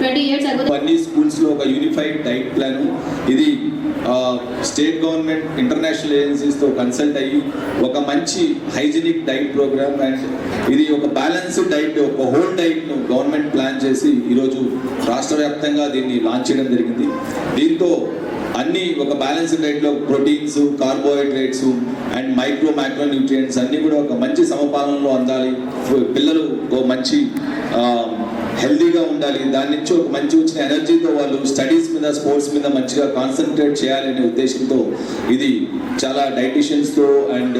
Twenty 20 20 years ago, the అన్ని స్కూల్స్లో ఒక యూనిఫైడ్ డైట్ ప్లాన్ ఇది స్టేట్ గవర్నమెంట్ ఇంటర్నేషనల్ ఏజెన్సీస్తో కన్సల్ట్ అయ్యి ఒక మంచి హైజీనిక్ డైట్ ప్రోగ్రామ్ అండ్ ఇది ఒక బ్యాలెన్స్డ్ డైట్ ఒక హోల్ డైట్ను గవర్నమెంట్ ప్లాన్ చేసి ఈరోజు రాష్ట్ర వ్యాప్తంగా దీన్ని లాంచ్ చేయడం జరిగింది. దీంతో అన్ని ఒక బ్యాలెన్స్డ్ డైట్లో proteins carbohydrates and micro micro nutrients అన్నీ కూడా ఒక మంచి సమపాలనలో అందాలి. పిల్లలు ఒక మంచి హెల్దీగా ఉండాలి. దాని నుంచి ఒక మంచి వచ్చిన ఎనర్జీతో వాళ్ళు స్టడీస్ మీద స్పోర్ట్స్ మీద మంచిగా కాన్సన్ట్రేట్ చేయాలనే ఉద్దేశంతో ఇది చాలా డైటీషియన్స్తో అండ్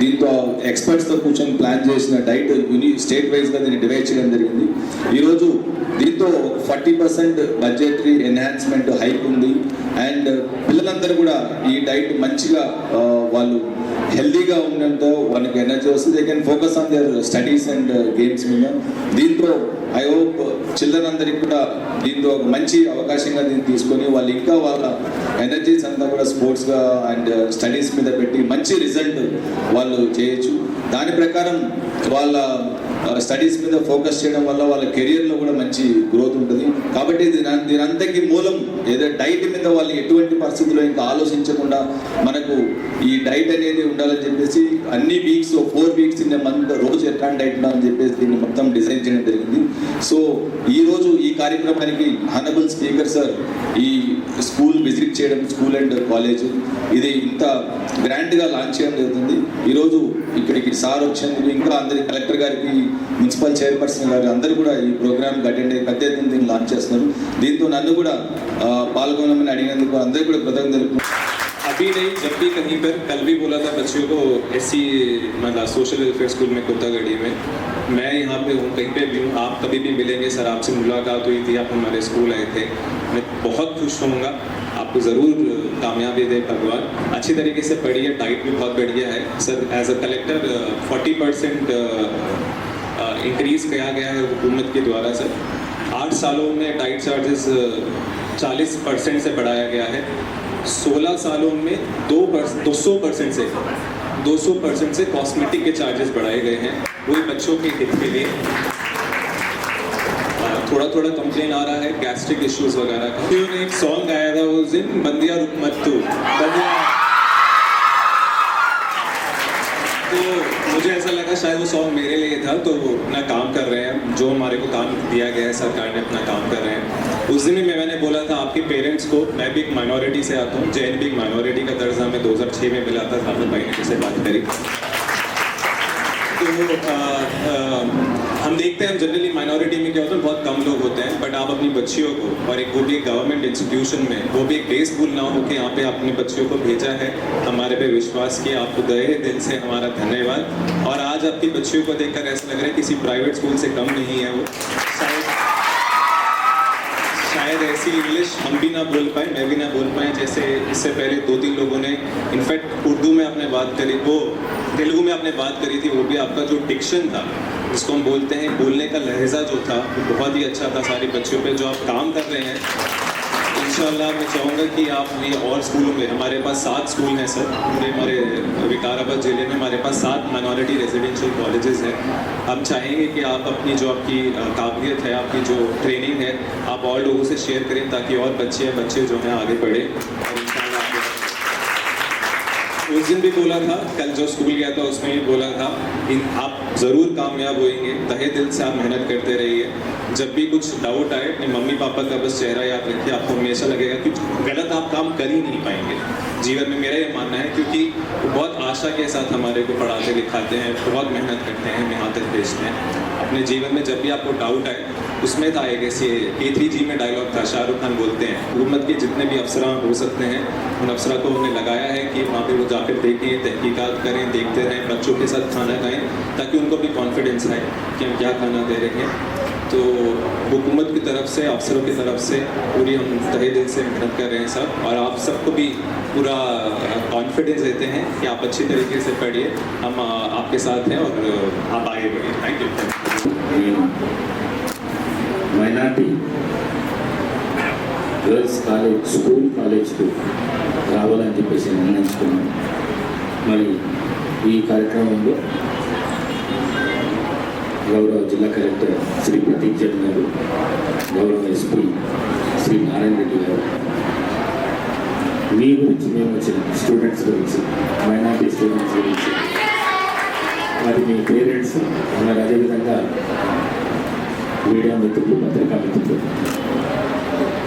దీంతో ఎక్స్పర్ట్స్తో కూర్చొని ప్లాన్ చేసిన డైట్ యూని స్టేట్ వైజ్గా దీన్ని డివైడ్ చేయడం జరిగింది. ఈరోజు దీంతో forty percent budgetary enhancement hike ఉంది. అండ్ పిల్లలందరూ కూడా ఈ డైట్ మంచిగా వాళ్ళు హెల్దీగా ఉండడంతో వాళ్ళకి ఎనర్జీ వస్తుంది. They can focus on their studies and games మీద. దీంతో ఐ హోప్ చిల్డ్రన్ అందరికి కూడా దీంతో ఒక మంచి అవకాశంగా దీన్ని తీసుకొని వాళ్ళు ఇంకా వాళ్ళ ఎనర్జీస్ అంతా కూడా స్పోర్ట్స్గా అండ్ స్టడీస్ మీద పెట్టి మంచి రిజల్ట్ వాళ్ళు చేయొచ్చు. దాని ప్రకారం వాళ్ళ స్టడీస్ మీద ఫోకస్ చేయడం వల్ల వాళ్ళ కెరియర్లో కూడా మంచి గ్రోత్ ఉంటుంది. కాబట్టి దీని దీని మూలం ఏదో డైట్ మీద వాళ్ళు ఎటువంటి పరిస్థితుల్లో ఇంకా ఆలోచించకుండా మనకు ఈ డైట్ అనేది ఉండాలని చెప్పేసి అన్ని weeks four weeks in month రోజు ఎట్లాంటి డైట్ ఉండాలని చెప్పేసి దీన్ని మొత్తం డిజైన్ చేయడం జరిగింది. సో ఈ రోజు ఈ కార్యక్రమానికి హానబుల్ స్పీకర్ సార్ ఈ స్కూల్ విజిట్ చేయడం స్కూల్ అండ్ కాలేజ్ ఇది ఇంత గ్రాండ్గా లాంచ్ చేయడం జరుగుతుంది. ఈరోజు ఇక్కడికి సార్ వచ్చినందుకు ఇంకా అందరి కలెక్టర్ గారికి మున్సిపల్ చైర్పర్సన్ గారు అందరూ కూడా ఈ ప్రోగ్రామ్కి అటెండ్ అయ్యి పెద్ద ఎత్తున దీన్ని లాంచ్ చేస్తున్నారు దీంతో నన్ను కూడా ఆ, పాల్గొనమని అడిగినందుకు అందరికీ కూడా కృతజ్ఞతలు తెలుపుతున్నాను. अभी नहीं जब भी कहीं पर कल भी बोला था बच्चों को एस सी मतलब सोशल वेलफेयर स्कूल में कुत्तागढ़ी में मैं यहाँ पे हूँ कहीं पे भी हूँ आप कभी भी मिलेंगे सर आपसे मुलाकात हुई थी आप हमारे स्कूल आए थे मैं बहुत खुश होऊंगा आपको ज़रूर कामयाबी दे भगवान अच्छी तरीके से पढ़िए डाइट भी बहुत बढ़िया है sir as a collector forty percent increase किया गया है हुकूमत के द्वारा से। आठ सालों में डाइट चार्जेस चालीस परसेंट से बढ़ाया गया है। सोलह सालों में दो दो सौ परसेंट से 200 परसेंट से कॉस्मेटिक के चार्जेस बढ़ाए गए हैं वही बच्चों के हित के लिए। थोड़ा थोड़ा कंप्लेन आ रहा है गैस्ट्रिक इश्यूज़ वगैरह का। उन्होंने एक सॉन्ग गाया था उस दिन बंदिया रुकमत्तू बंदिया। तो मुझे ऐसा लगा शायद वो सॉन्ग मेरे लिए था तो वो अपना काम कर रहे हैं, जो हमारे को काम दिया गया है, सरकार ने अपना काम कर रहे हैं। उस दिन भी मैंने बोला था आपके पेरेंट्स को, मैं भी एक माइनॉरिटी से आता हूँ, जैन भी एक माइनॉरिटी का दर्जा हमें 2006 में मिला था, सामने भाई ने से बात करी। तो हम देखते हैं जनरली माइनॉरिटी में क्या होता है, बहुत कम लोग होते हैं बट आप अपनी बच्चियों को, और एक वो भी एक गवर्नमेंट इंस्टीट्यूशन में, वो भी एक बेस स्कूल ना हो कि यहाँ पे अपने बच्चियों को भेजा है, हमारे पे विश्वास किया आपको गए दिल से हमारा धन्यवाद, और आज आपकी बच्चियों को देखकर ऐसा लग रहा है किसी प्राइवेट स्कूल से कम नहीं है वो। शायद ऐसी इंग्लिश हम भी ना बोल पाए, मैं भी ना बोल पाए, जैसे इससे पहले दो तीन लोगों ने इनफैक्ट उर्दू में आपने बात करी, वो तेलुगु में आपने बात करी थी, वो भी आपका जो डिक्शन था, जिसको हम बोलते हैं, बोलने का लहजा जो था, वो बहुत ही अच्छा था सारी बच्चों पे जो आप काम कर रहे हैं। इंशाल्लाह मैं चाहूँगा कि आप ये और स्कूलों में, हमारे पास सात स्कूल हैं, सर पूरे हमारे विकाराबाद ज़िले में हमारे पास सात माइनॉरिटी रेजिडेंशियल कॉलेजेस हैं। हम चाहेंगे कि आप अपनी जो आपकी काबिलियत है, आपकी जो ट्रेनिंग है, आप और लोगों से शेयर करें ताकि और बच्चे बच्चे जो हैं, आगे बढ़े। उस दिन भी बोला था, कल जो स्कूल गया था उसमें भी बोला था इन आप ज़रूर कामयाब होएँगे, तहे दिल से आप मेहनत करते रहिए। जब भी कुछ डाउट आए, अपने मम्मी पापा का बस चेहरा याद रखिए, आपको हमेशा लगेगा कि गलत आप काम कर ही नहीं पाएँगे। जीवन में मेरा ये मानना है, क्योंकि वो बहुत आशा के साथ हमारे को पढ़ाते, लिखाते हैं, बहुत मेहनत करते हैं यहाँ तक भेजते हैं। अपने जीवन में जब भी आपको डाउट आए उसमें था एक ऐसे ए थ्री जी में डायलॉग था, शाहरुख खान बोलते हैं, हुकूमत के जितने भी अफसरान हो सकते हैं, उन अफसरा को हमने लगाया है कि वहाँ पे वो जाकर देखें, तहकीकात करें, देखते रहें, बच्चों के साथ खाना खाएँ, ताकि उनको भी कॉन्फिडेंस आए कि हम क्या खाना दे रहे हैं। तो हुकूमत की तरफ़ से, अफसरों की तरफ़ से पूरी हम तहे दिल से मेहनत कर रहे हैं सब, और आप सबको भी पूरा कॉन्फिडेंस देते हैं कि आप अच्छी तरीके से पढ़िए, हम आपके साथ हैं और आप आगे बढ़िए thank you minority girls college school కాలేజ్కు రావాలని చెప్పేసి నిర్ణయించుకున్నాం. మరి ఈ కార్యక్రమంలో గౌరవ జిల్లా కలెక్టర్ శ్రీ ప్రతీక్ జన్ గారు గౌరవ ఎస్పీ శ్రీ నారాయణ రెడ్డి గారు మీ గురించి మేము వచ్చిన స్టూడెంట్స్ గురించి మైనార్టీ స్టూడెంట్స్ గురించి మరి మీ పేరెంట్స్ మరి అదేవిధంగా మీడియా మిత్రులు పత్రికా మిత్రులు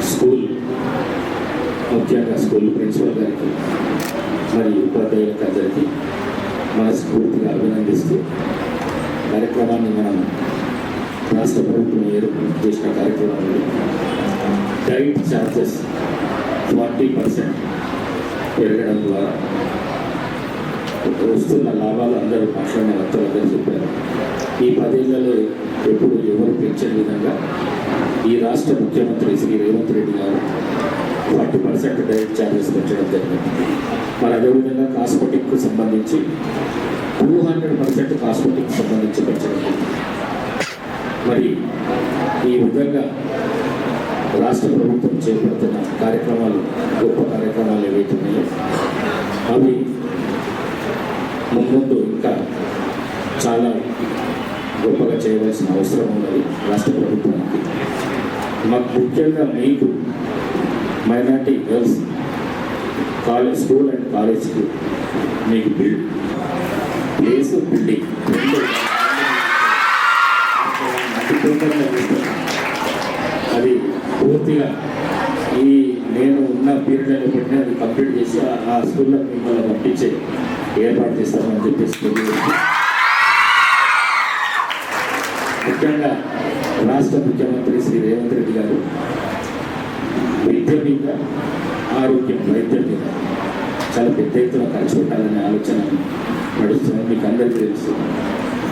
స్కూల్ ముఖ్యంగా స్కూల్ ప్రిన్సిపల్ గారికి మరియు ఉపాధ్యాయులకు అందరికీ మనస్ఫూర్తిగా అభినందిస్తూ కార్యక్రమాన్ని మనం రాష్ట్ర ప్రభుత్వం ఏర్పాటు చేసిన కార్యక్రమంలో డైట్ ఛార్జెస్ ఫార్టీ పర్సెంట్ పెరగడం ద్వారా వస్తున్న లాభాలు అందరూ పక్షంగా వక్తలు చెప్పారు. ఈ పదేళ్ళలో ఎప్పుడు ఎవరు పెంచని విధంగా ఈ రాష్ట్ర ముఖ్యమంత్రి శ్రీ రేవంత్ రెడ్డి గారు ఫార్టీ పర్సెంట్ డైరెక్ట్ ఛార్జెస్ పెంచడం జరిగింది. మరి అదేవిధంగా కాస్మెటిక్కు సంబంధించి టూ హండ్రెడ్ పర్సెంట్ కాస్మెటిక్ సంబంధించి పెంచడం జరిగింది. మరి ఈ విధంగా రాష్ట్ర ప్రభుత్వం చేపడుతున్న కార్యక్రమాలు గొప్ప కార్యక్రమాలు ఏవైతే ఉన్నాయో అవి ముందు ఇంకా చాలా చేయాల్సిన అవసరం ఉన్నది. రాష్ట్ర ప్రభుత్వానికి. మాకు ముఖ్యంగా మీకు minority girls college school and కాలేజ్కి మీకు బిల్డ్ ప్లేస్ బిల్డింగ్. అది పూర్తిగా ఈ నేను ఉన్న పీరియడ్లో పెట్టిన అది కంప్లీట్ చేసి ఆ- స్కూల్లో మిమ్మల్ని పంపించే ఏర్పాటు చేస్తామని చెప్పేసి ముఖ్యంగా రాష్ట్ర ముఖ్యమంత్రి శ్రీ రేవంత్ రెడ్డి గారు విద్య మీద ఆరోగ్యం వైద్యం మీద చాలా పెద్ద ఎత్తున ఖర్చు పెట్టాలనే ఆలోచన నడుస్తుంది. మీకు అందరికీ తెలుసు.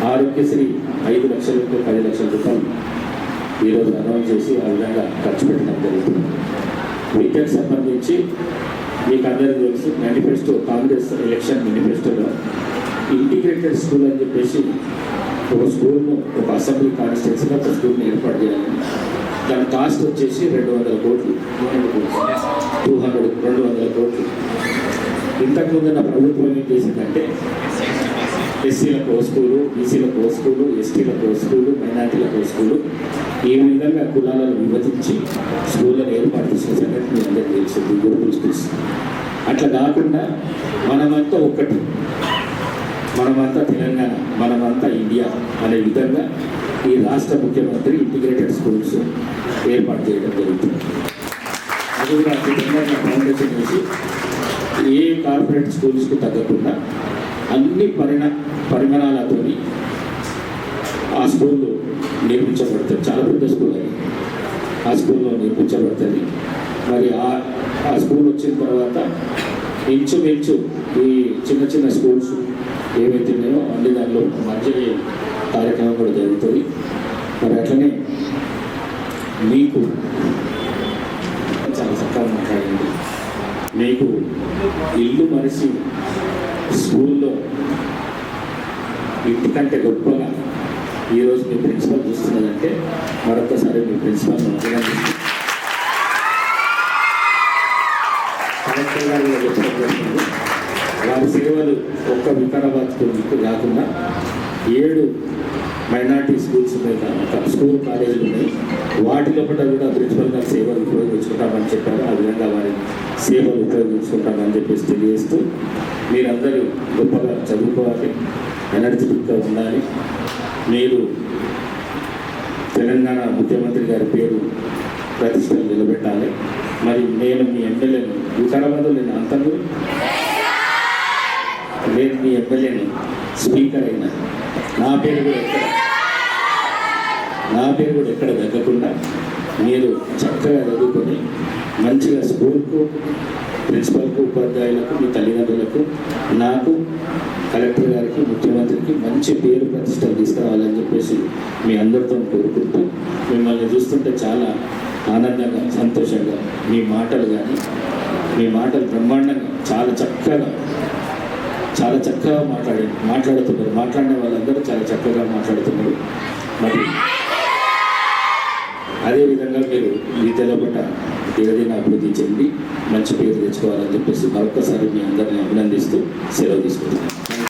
ఆరోగ్యశ్రీ ఐదు లక్షల రూపాయలు పది లక్షల రూపాయలు ఈరోజు అనౌన్స్ చేసి ఆ విధంగా ఖర్చు పెట్టడం జరుగుతుంది. విద్యకు సంబంధించి మీకు అందరికీ తెలుసు మేనిఫెస్టో కాంగ్రెస్ ఎలక్షన్ మేనిఫెస్టోలో ఇంటిగ్రేటెడ్ స్కూల్ అని చెప్పేసి ఒక స్కూల్ను ఒక అసెంబ్లీ కాన్స్టిట్యూన్సీలో ఒక స్కూల్ని ఏర్పాటు చేయాలి. దాని కాస్ట్ వచ్చేసి రెండు వందల కోట్లు. టూ హండ్రెడ్ రెండు వందల కోట్లు. ఇంతకుముందు నా ప్రభుత్వం ఏం చేసిందంటే ఎస్సీలకు స్కూలు బీసీలకు స్కూలు ఎస్టీలకు స్కూలు మైనార్టీలకు స్కూలు. ఈ విధంగా కులాలను విభజించి స్కూళ్ళను ఏర్పాటు చేసిన సంగతి మీ అందరికీ తెలిసింది గురుకుల స్కూల్స్. అట్లా కాకుండా మనమంతా ఒక్కటి. మనమంతా తెలంగాణ మనమంతా ఇండియా అనే విధంగా ఈ రాష్ట్ర ముఖ్యమంత్రి ఇంటిగ్రేటెడ్ స్కూల్స్ ఏర్పాటు చేయడం జరుగుతుంది. అది కూడా అతి ఫౌండేషన్ వేసి ఏ కార్పొరేట్ స్కూల్స్కు తగ్గకుండా అన్ని పరిణ పరిమాణాలతో ఆ స్కూల్లో నిర్మించబడుతుంది. చాలా పెద్ద స్కూల్ అది. ఆ స్కూల్లో నిర్మించబడుతుంది. మరి ఆ స్కూల్ వచ్చిన తర్వాత ఇంచుమించు ఈ చిన్న చిన్న స్కూల్స్ ఏవైతే ఉన్నాయో అన్ని దానిలో మంచి కార్యక్రమం కూడా జరుగుతుంది. మరి అట్లనే మీకు చాలా చక్కగా మాట్లాడండి. మీకు ఇల్లు మనిషి స్కూల్లో ఇంటికంటే గొప్పగా ఈరోజు మీ ప్రిన్సిపల్ చూస్తున్నదంటే మరొకసారి మీ ప్రిన్సిపల్ అభినందిస్తూ వారి సేవలు ఒక్క వికారాబాద్ కాకుండా ఏడు మైనార్టీ స్కూల్స్ ఉన్నాయి స్కూల్ కాలేజీలు ఉన్నాయి. వాటి లోపల కూడా ప్రిన్సిపల్ గారు సేవలు ఉపయోగించుకుంటామని చెప్పారు. ఆ విధంగా వారి సేవలు ఉపయోగించుకుంటామని చెప్పేసి తెలియజేస్తూ మీరందరూ గొప్పగా చదువుకోవాలి ఎనర్జెటిక్గా ఉండాలి. మీరు తెలంగాణ ముఖ్యమంత్రి గారి పేరు ప్రతిష్టలు నిలబెట్టాలి. మరి నేను మీ ఎమ్మెల్యేను వికారాబాద్లో నేను అంతకు నేను మీ ఎమ్మెల్యేని స్పీకర్ అయినా నా పేరు కూడా ఎక్కడ? నా పేరు కూడా ఎక్కడ తగ్గకుండా మీరు చక్కగా చదువుకొని మంచిగా స్కూల్కు ప్రిన్సిపల్కు ఉపాధ్యాయులకు మీ తల్లిదండ్రులకు నాకు కలెక్టర్ గారికి ముఖ్యమంత్రికి మంచి పేరు ప్రతిష్టలు తీసుకురావాలని చెప్పేసి మీ అందరితో కోరుకుంటూ మిమ్మల్ని చూస్తుంటే చాలా ఆనందంగా సంతోషంగా మీ మాటలు కానీ మీ మాటలు బ్రహ్మాండంగా చాలా చక్కగా చాలా చక్కగా మాట్లాడి మాట్లాడుతున్నారు. మాట్లాడిన వాళ్ళందరూ చాలా చక్కగా మాట్లాడుతున్నారు. మరి అదేవిధంగా మీరు విద్యలో పట్ల ఏదైనా అభివృద్ధి చెంది మంచి పేరు తెచ్చుకోవాలని చెప్పేసి మరొకసారి మీ అందరిని అభినందిస్తూ సెలవు తీసుకుంటున్నాను.